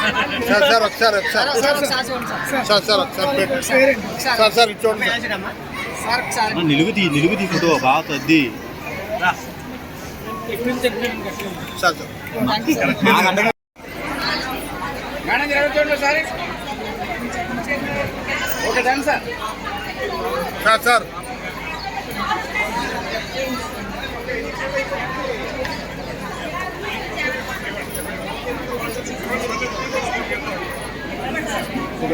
Sir sir ఒకసారి ఒకసారి. Sir sir ఒకసారి. సార్. సార్ చూడండి సార్. నిలుగుది నిలుగుది ఫోటో బాగా తద్ది. Sir sir. Sir. Sir. Sir sir. ఇక్కడ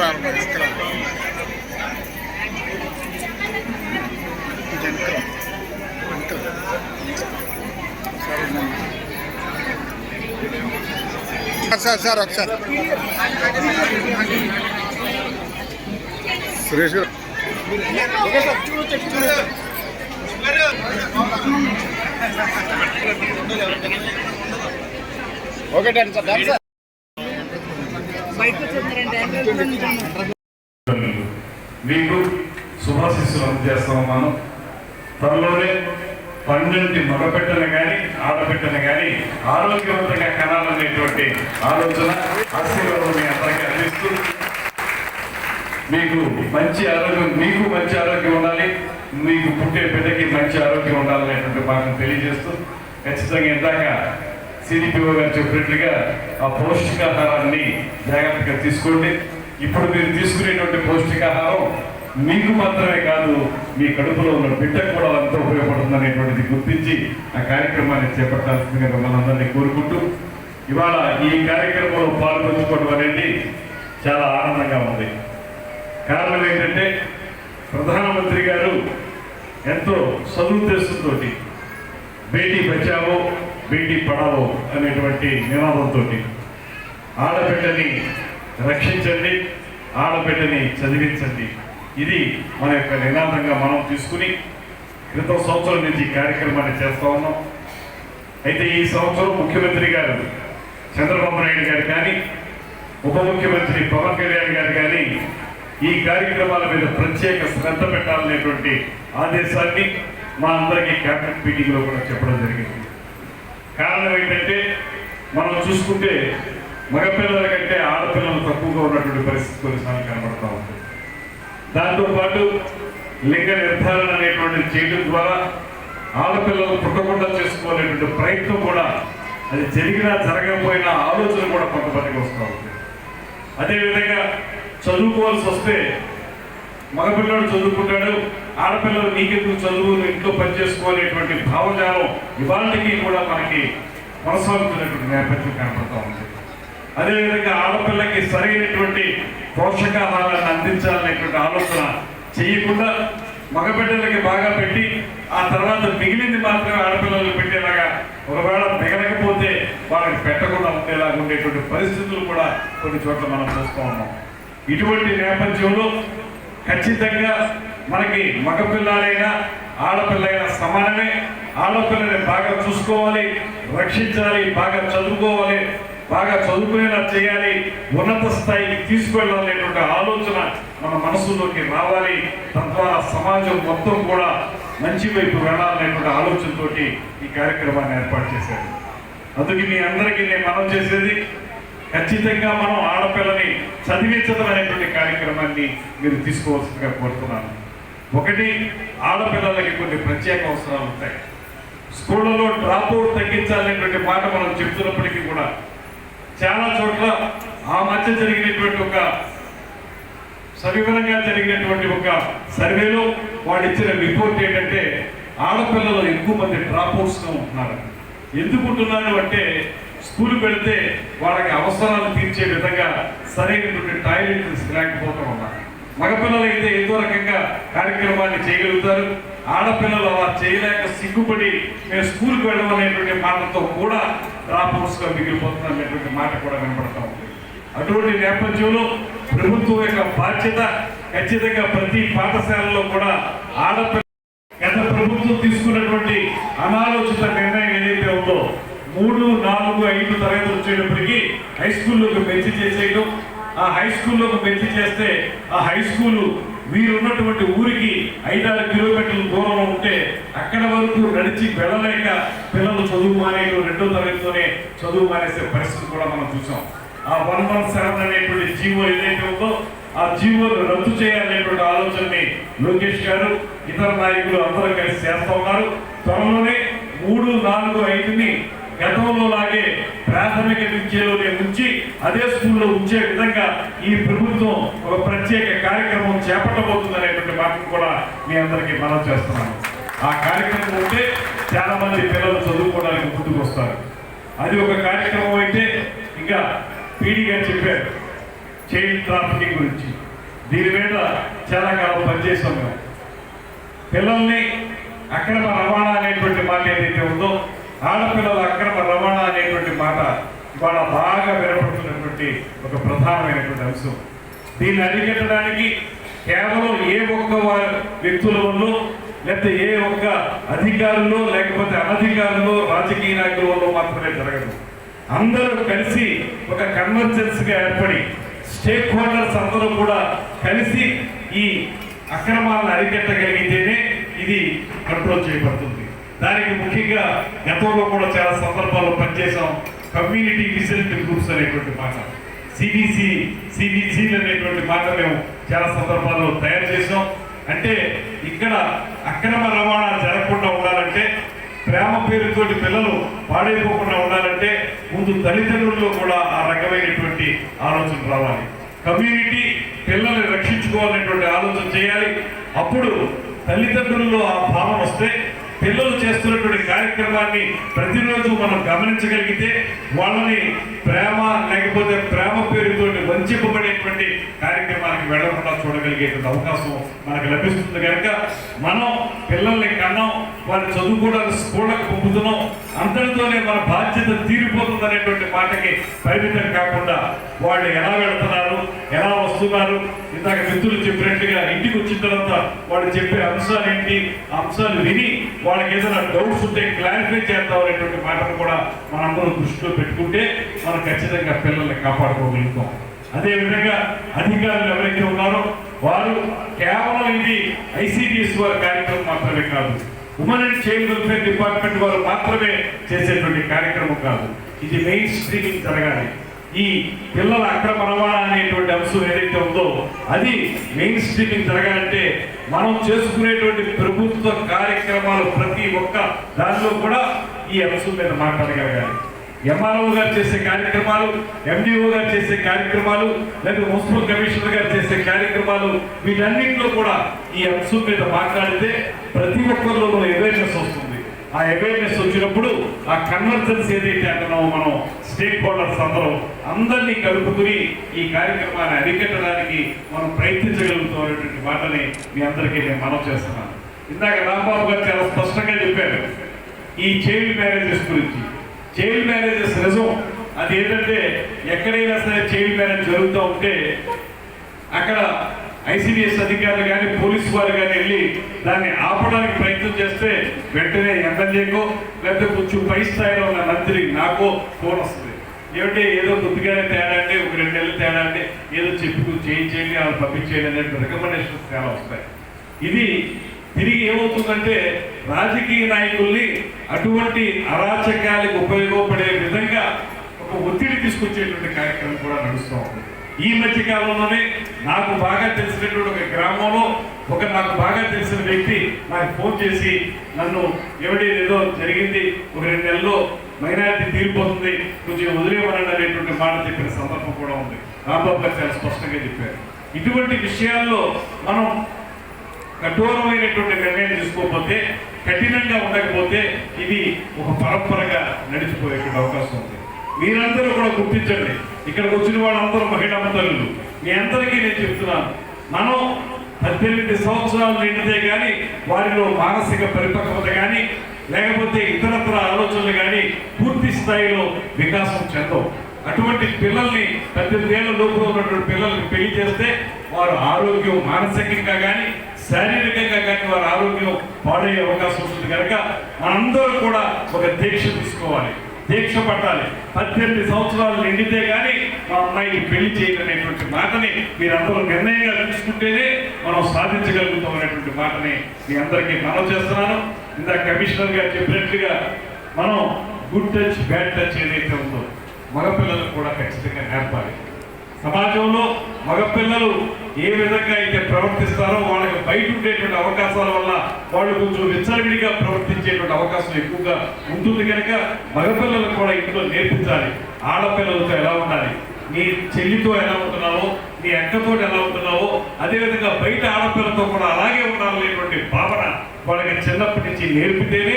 రా, ఇక్కడ రా. ఇది వెనక్కి రా. వెనక్కి రా. సార్ సార్ సార్ ఒకసారి Suresh garu okay done sir done sir మీకు శుభాశిస్సులు అందజేస్తా ఉన్నాను. త్వరలోనే పన్నెండు మగపెట్టను కానీ ఆడపెట్టను కానీ ఆరోగ్యవంతంగా కనాలనేటువంటి ఆలోచన ఆశీర్వాదం మీ అందరికీ అందిస్తూ మీకు మంచి ఆరోగ్యం మీకు మంచి ఆరోగ్యం ఉండాలి. మీకు పుట్టే బిడ్డకి మంచి ఆరోగ్యం ఉండాలనేటువంటి మాటను తెలియజేస్తూ ఖచ్చితంగా ఇందాక సిడిపిఓ గారు చెప్పినట్లుగా ఆ పౌష్టికాహారాన్ని జాగ్రత్తగా తీసుకోండి. ఇప్పుడు మీరు తీసుకునేటువంటి పౌష్టికాహారం మీకు మాత్రమే కాదు మీ కడుపులో ఉన్న బిడ్డకు కూడా ఎంతో ఉపయోగపడుతుంది అనేటువంటిది గుర్తించి ఆ కార్యక్రమాన్ని చేపట్టాల్సిందిగా మిమ్మల్ని అందరినీ కోరుకుంటూ ఇవాళ ఈ కార్యక్రమంలో పాల్గొంచుకోవడం అనేది చాలా ఆనందంగా ఉంది. కారణం ఏంటంటే ప్రధానమంత్రి గారు ఎంతో సదుద్దేశంతో బేటీ బచావో బేటీ పడావో అనేటువంటి నినాదంతో ఆడబిడ్డని రక్షించండి ఆడబిడ్డని చదివించండి. ఇది మన యొక్క నినాదంగా మనం తీసుకుని క్రితం సంవత్సరం నుంచి కార్యక్రమాన్ని చేస్తూ ఉన్నాం. అయితే ఈ సంవత్సరం ముఖ్యమంత్రి గారు చంద్రబాబు నాయుడు గారు కానీ ఉప ముఖ్యమంత్రి పవన్ కళ్యాణ్ గారు కానీ ఈ కార్యక్రమాల మీద ప్రత్యేక శ్రద్ధ పెట్టాలనేటువంటి ఆదేశాన్ని మా అందరికీ క్యాబినెట్ మీటింగ్లో కూడా చెప్పడం జరిగింది. కారణం ఏంటంటే మనం చూసుకుంటే మగపిల్లల కంటే ఆడపిల్లలు తక్కువగా ఉన్నటువంటి పరిస్థితి కొన్నిసార్లు కనబడతా ఉంది. దాంతోపాటు లింగ నిర్ధారణ అనేటువంటిది చేయడం ద్వారా ఆడపిల్లలు పుట్టకుండా చేసుకోవాలనేటువంటి ప్రయత్నం కూడా అది జరిగినా జరగకపోయినా ఆలోచన కూడా కొంతమందికి వస్తూ ఉంది. అదేవిధంగా చదువుకోవాల్సి వస్తే మగపిల్లడు చదువుకుంటాడు ఆడపిల్లలు నీకెందుకు చదువు ఇంట్లో పని చేసుకోవాలనేటువంటి భావజాలం ఇవాళకి కూడా మనకి కొనసాగుతున్నటువంటి నేపథ్యం కనపడతా ఉంది. అదేవిధంగా ఆడపిల్లకి సరైనటువంటి పోషకాహారాన్ని అందించాలనేటువంటి ఆలోచన చేయకుండా మగబిడ్డలకి బాగా పెట్టి ఆ తర్వాత మిగిలింది మాత్రమే ఆడపిల్లలకు పెట్టేలాగా ఒకవేళ మిగలకపోతే వాళ్ళకి పెట్టకుండా ఉండేలాగా ఉండేటువంటి పరిస్థితులు కూడా కొన్ని చోట్ల మనం చూస్తూ ఉన్నాం. ఇటువంటి నేపథ్యంలో ఖచ్చితంగా మనకి మగపిల్లలైనా ఆడపిల్లైనా సమానమే. ఆడపిల్లని బాగా చూసుకోవాలి రక్షించాలి బాగా చదువుకోవాలి బాగా చదువుకునేలా చేయాలి ఉన్నత స్థాయికి తీసుకెళ్ళాలనేటువంటి ఆలోచన మన మనసులోకి రావాలి. తద్వారా సమాజం మొత్తం కూడా మంచి వైపు వెళ్ళాలనేటువంటి ఆలోచనతోటి ఈ కార్యక్రమాన్ని ఏర్పాటు చేశారు. అందుకే మీ అందరికీ నేను మనం చేసేది ఖచ్చితంగా మనం ఆడపిల్లని చదివించడం అనేటువంటి కార్యక్రమాన్ని మీరు తీసుకోవాల్సిందిగా కోరుతున్నాను. ఒకటి ఆడపిల్లలకి కొన్ని ప్రత్యేక అవసరాలు ఉంటాయి. స్కూళ్ళలో డ్రాప్అవుట్ తగ్గించాలనేటువంటి మాట మనం చెప్తున్నప్పటికీ కూడా చాలా చోట్ల ఆ మధ్య జరిగినటువంటి ఒక సవివరంగా జరిగినటువంటి ఒక సర్వేలో వాడు ఇచ్చిన రిపోర్ట్ ఏంటంటే ఆడపిల్లలు ఎక్కువ మంది డ్రాప్అవుట్స్గా ఉంటున్నారు. ఎందుకుంటున్నారు అంటే స్కూల్ పెడితే వాళ్ళకి అవసరాలు తీర్చే విధంగా సరైనటువంటి టాయిలెట్ లేకపోతూ ఉన్నారు మగపిల్లలు అయితే ఏదో రకంగా కార్యక్రమాన్ని చేయగలుగుతారు. ఆడపిల్లలు అలా చేయలేక సిగ్గుపడి మేము స్కూల్కి వెళ్ళమనేటువంటి మాటతో కూడా డ్రాప్అవుట్స్గా మిగిలిపోతున్నాం అనేటువంటి మాట కూడా వినపడతా ఉంది. అటువంటి నేపథ్యంలో ప్రభుత్వం యొక్క బాధ్యత ఖచ్చితంగా ప్రతి పాఠశాలలో కూడా ఆడపిల్ల గత ప్రభుత్వం తీసుకున్నటువంటి అనాలోచిత నిర్ణయం ఏదైతే ఉందో మూడు నాలుగు ఐదు తరగతులు వచ్చేటప్పటికి హై స్కూల్లోకి పెంచి చేసేయడం ఆ హై స్కూల్లోకి పెంచి చేస్తే ఆ హై స్కూలు వీరున్నటువంటి ఊరికి ఐదారు కిలోమీటర్ల దూరంలో ఉంటే అక్కడ వరకు నడిచి వెళ్ళలేక పిల్లలు చదువు మానేయడం రెండో తరగతితోనే చదువు మానేసే పరిస్థితి కూడా మనం చూసాం. ఆ వన్ వన్ సెవెన్ అనేటువంటి జీవో ఏదైతే ఉందో ఆ జీవోను రద్దు చేయాలనేటువంటి ఆలోచనని లోకేష్ గారు ఇతర నాయకులు అందరూ కలిసి చేస్తూ ఉన్నారు. త్వరలోనే మూడు నాలుగు ఐదుని గతంలో లాగే ప్రాథమిక విద్యలోనే ఉంచి అదే స్కూల్లో ఉంచే విధంగా ఈ ప్రభుత్వం ఒక ప్రత్యేక కార్యక్రమం చేపట్టబోతుంది అనేటువంటి మాటను కూడా మీ అందరికీ మనం చేస్తున్నాను ఆ కార్యక్రమం ఉంటే చాలా మంది పిల్లలు చదువుకోవడానికి ముందుకు వస్తారు అది ఒక కార్యక్రమం అయితే ఇంకా పీడీ గారు చెప్పారు చైల్డ్ ట్రాఫికింగ్ గురించి. దీని మీద చాలా కాలం పనిచేసాం మేము. పిల్లల్ని అక్రమ రవాణా అనేటువంటి మాట ఏదైతే ఉందో ఆడపిల్లల అక్రమ రవాణా అనేటువంటి మాట ఇవాళ బాగా వినపడుతున్నటువంటి ఒక ప్రధానమైనటువంటి అంశం. దీన్ని అరికట్టడానికి కేవలం ఏ ఒక్క వా- వ్యక్తుల వల్ల లేకపోతే ఏ ఒక్క అధికారులు లేకపోతే అనధికారులు రాజకీయ నాయకుల వల్ల మాత్రమే జరగదు. అందరూ కలిసి ఒక కన్వర్జెన్స్గా ఏర్పడి స్టేక్ హోల్డర్స్ అందరూ కూడా కలిసి ఈ అక్రమాలను అరికట్టగలిగితేనే ఇది కంట్రోల్ చేయబడుతుంది. దానికి ముఖ్యంగా గతంలో కూడా చాలా సందర్భాల్లో పనిచేసాం కమ్యూనిటీ విజిలెంట్ గ్రూప్స్ అనేటువంటి మాట. సిబిసి సిబిసిలు అనేటువంటి మాట మేము చాలా సందర్భాల్లో తయారు చేసాం అంటే ఇక్కడ అక్రమ రవాణా జరగకుండా ఉండాలంటే ప్రేమ పేరుతోటి పిల్లలు పాడైపోకుండా ఉండాలంటే ముందు తల్లిదండ్రుల్లో కూడా ఆ రకమైనటువంటి ఆలోచన రావాలి. కమ్యూనిటీ పిల్లల్ని రక్షించుకోవాలనేటువంటి ఆలోచన చేయాలి. అప్పుడు తల్లిదండ్రుల్లో ఆ భావం వస్తే పిల్లలు చేస్తున్నటువంటి కార్యక్రమాన్ని ప్రతిరోజు మనం గమనించగలిగితే వాళ్ళని ప్రేమ లేకపోతే ప్రేమ పేరుతో వంచింపబడేటువంటి కార్యక్రమానికి వెళ్ళకుండా చూడగలిగేటువంటి అవకాశం మనకు లభిస్తుంది. కనుక మనం పిల్లల్ని కన్నాం వాళ్ళు చదువుకోవడానికి స్కూళ్ళకు పంపుతున్నాం అంతటితోనే మన బాధ్యత తీరిపోతుంది అనేటువంటి మాటకి పరిమితం కాకుండా వాళ్ళు ఎలా వెళ్తున్నారు ఎలా వస్తున్నారు ఇందాక మిత్రులు చెప్పినట్టుగా ఇంటికి వచ్చిన తర్వాత వాళ్ళు చెప్పే అంశాలు ఏంటి ఆ అంశాలు విని వాళ్ళకి ఏదైనా డౌట్స్ ఉంటే క్లారిఫై చేద్దాం అనేటువంటి మాటను కూడా మనందరం దృష్టిలో పెట్టుకుంటే మనం ఖచ్చితంగా పిల్లల్ని కాపాడుకోగలుగుతాం. అదేవిధంగా అధికారులు ఎవరైతే ఉన్నారో వారు కేవలం ఇది ఐసిడిఎస్ వారి కార్యక్రమం మాత్రమే కాదు. Women and child welfare department వారు మాత్రమే చేసేటువంటి కార్యక్రమం కాదు. ఇది మెయిన్ స్ట్రీమింగ్ జరగాలి. ఈ పిల్లల అక్రమ రవాణా అనేటువంటి అంశం ఏదైతే ఉందో అది మెయిన్ స్ట్రీమింగ్ జరగాలంటే మనం చేసుకునేటువంటి ప్రభుత్వ కార్యక్రమాలు ప్రతి ఒక్క దానిలో కూడా ఈ అంశం మీద మాట్లాడగలగాలి. ఎంఆర్ఓ గారు చేసే కార్యక్రమాలు ఎండిఓ గారు చేసే కార్యక్రమాలు లేదా మున్సిపల్ కమిషనర్ గారు చేసే కార్యక్రమాలు వీటన్నింటిలో కూడా ఈ అంశం మీద మాట్లాడితే ప్రతి ఒక్కరిలో అవేర్నెస్ వస్తుంది. ఆ అవేర్నెస్ వచ్చినప్పుడు ఆ కన్వర్జెన్స్ ఏదైతే అంటున్నామో మనం స్టేక్ హోల్డర్స్ అందరూ అందరినీ కలుపుకుని ఈ కార్యక్రమాన్ని అరికట్టడానికి మనం ప్రయత్నించగలుగుతాం అనేటువంటి మాటని మీ అందరికీ నేను మనం చేస్తున్నాను. ఇందాక రాంబాబు గారు చాలా స్పష్టంగా చెప్పారు ఈ చైల్డ్ మ్యారేజెస్ గురించి. చైల్డ్ మ్యారేజెస్ నిజం. అది ఏంటంటే ఎక్కడైనా సరే చైల్డ్ మ్యారేజ్ జరుగుతూ ఉంటే అక్కడ ఐసిడిఎస్ అధికారులు కానీ పోలీసు వారు కానీ వెళ్ళి దాన్ని ఆపడానికి ప్రయత్నం చేస్తే వెంటనే ఎమ్మెల్యేకో లేకపోతే కొంచెం పై స్థాయిలో ఉన్న మంత్రి నాకో ఫోన్ వస్తుంది. ఏమిటి ఏదో కొద్దిగానే తేడా అంటే ఒక రెండు నెలలు తేడా అంటే ఏదో చెప్పు చేయించేయండి వాళ్ళు పంపించేయండి అనే రికమెండేషన్స్ చాలా వస్తాయి. ఇది తిరిగి ఏమవుతుందంటే రాజకీయ నాయకుల్ని అటువంటి అరాచకాలకు ఉపయోగపడే విధంగా ఒక ఒత్తిడి తీసుకొచ్చేటువంటి కార్యక్రమం కూడా నడుస్తూ ఉంది. ఈ మధ్య కాలంలోనే నాకు బాగా తెలిసినటువంటి ఒక గ్రామంలో ఒక నాకు బాగా తెలిసిన వ్యక్తి నాకు ఫోన్ చేసి నన్ను ఎవడి ఏదో జరిగింది ఒక రెండు నెలల్లో మైనారిటీ తీరిపోతుంది కొంచెం వదిలేమనండి అనేటువంటి మాట చెప్పిన సందర్భం కూడా ఉంది. రాంబాబు గారు చాలా స్పష్టంగా చెప్పారు. ఇటువంటి విషయాల్లో మనం కఠోరమైనటువంటి నిర్ణయం తీసుకోకపోతే కఠినంగా ఉండకపోతే ఇది ఒక పరంపరగా నడిచిపోయేటువంటి అవకాశం ఉంది. మీరందరూ కూడా గుర్తించండి ఇక్కడికి వచ్చిన వాళ్ళందరూ మహిళా తల్లులు మీ అందరికీ నేను చెప్తున్నాను మనం పద్దెనిమిది సంవత్సరాలు నిండితే కానీ వారిలో మానసిక పరిపక్వత కానీ లేకపోతే ఇతరత్ర ఆలోచనలు కానీ పూర్తి స్థాయిలో వికాసం చెందవు. అటువంటి పిల్లల్ని పద్దెనిమిది ఏళ్ళ లోపల ఉన్నటువంటి పిల్లల్ని పెళ్ళి చేస్తే వారు ఆరోగ్యం మానసికంగా కానీ శారీరకంగా కానీ వారి ఆరోగ్యం పాడయ్యే అవకాశం ఉంటుంది. కనుక మనందరూ కూడా ఒక దీక్ష తీసుకోవాలి. దీక్ష పట్టాలి. పద్దెనిమిది సంవత్సరాలు నిండితే కానీ మా అమ్మాయికి పెళ్ళి చేయాలనేటువంటి మాటని మీరందరూ నిర్ణయంగా తీసుకుంటేనే మనం సాధించగలుగుతాం అనేటువంటి మాటని మీ అందరికీ మనం చేస్తున్నాను. ఇందాక కమిషనర్ గారు చెప్పినట్లుగా మనం గుడ్ టచ్ బ్యాడ్ టచ్ ఏదైతే ఉందో మగపిల్లలకు కూడా ఖచ్చితంగా నేర్పాలి. సమాజంలో మగపిల్లలు ఏ విధంగా అయితే ప్రవర్తిస్తారో వాళ్ళకి బయట ఉండేటువంటి అవకాశాల వల్ల వాళ్ళు కొంచెం విచ్చలవిడిగా ప్రవర్తించేటువంటి అవకాశం ఎక్కువగా ఉంటుంది కనుక మగపిల్లలకు కూడా ఇంట్లో నేర్పించాలి. ఆడపిల్లలతో ఎలా ఉండాలి? నీ చెల్లితో ఎలా ఉంటున్నావో నీ అక్కతో ఎలా ఉంటున్నావో అదేవిధంగా బయట ఆడపిల్లతో కూడా అలాగే ఉండాలనేటువంటి భావన వాళ్ళకి చిన్నప్పటి నుంచి నేర్పితేనే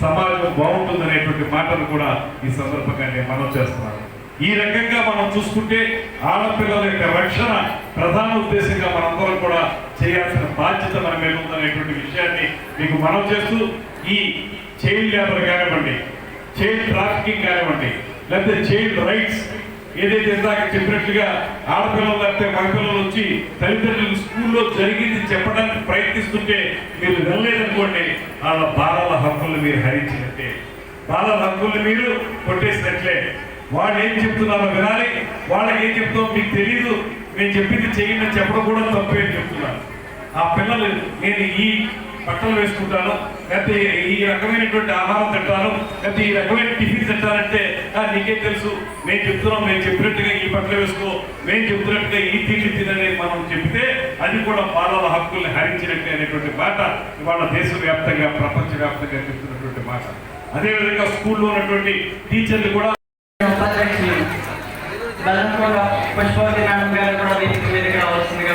సమాజం బాగుంటుంది అనేటువంటి మాటను కూడా ఈ సందర్భంగా నేను మనం చేస్తున్నాను. ఈ రకంగా మనం చూసుకుంటే ఆడపిల్లల యొక్క రక్షణ ప్రధాన ఉద్దేశంగా మనందరం కూడా చేయాల్సిన బాధ్యత మన మీద ఉందనేటువంటి విషయాన్ని మీకు మనం చేస్తూ ఈ చైల్డ్ లేబర్ కానివ్వండి చైల్డ్ ట్రాఫికింగ్ కానివ్వండి లేకపోతే చైల్డ్ రైట్స్ ఏదైతే ఇందాక చెప్పినట్లుగా ఆడపిల్లలు లేకపోతే మగపిల్లలు వచ్చి తల్లిదండ్రులు స్కూల్లో జరిగింది చెప్పడానికి ప్రయత్నిస్తుంటే మీరు వెళ్ళలేదనుకోండి వాళ్ళ బాలల హక్కులు మీరు హరించినట్టే. బాలల హక్కుల్ని మీరు కొట్టేసినట్లే. వాళ్ళు ఏం చెప్తున్నారో వినాలి. వాళ్ళకి ఏం చెప్తామో మీకు తెలియదు నేను చెప్పింది చేయండి అని చెప్పడం కూడా తప్పే అని చెప్తున్నాను ఆ పిల్లలు నేను ఈ బట్టలు వేసుకుంటాను లేకపోతే ఈ రకమైనటువంటి ఆహారం తింటాను లేకపోతే ఈ రకమైన టిఫిన్ తింటానంటే నీకే నీకేం తెలుసు? మేము చెప్తున్నాం మేము చెప్పినట్టుగా ఈ బట్టలు వేసుకో మేము చెప్తున్నట్టుగా ఈ తిండి తినని మనం చెప్తే అది కూడా బాలల హక్కుల్ని హరించినట్టు అనేటువంటి మాట ఇవాళ దేశవ్యాప్తంగా ప్రపంచవ్యాప్తంగా చెప్తున్నటువంటి మాట. అదేవిధంగా స్కూల్లో ఉన్నటువంటి టీచర్లు కూడా ఉపాధ్యక్షులు బలంకోట పుష్పవతి మేడం గారు కూడా వేదిక మీదకి రావాల్సిందిగా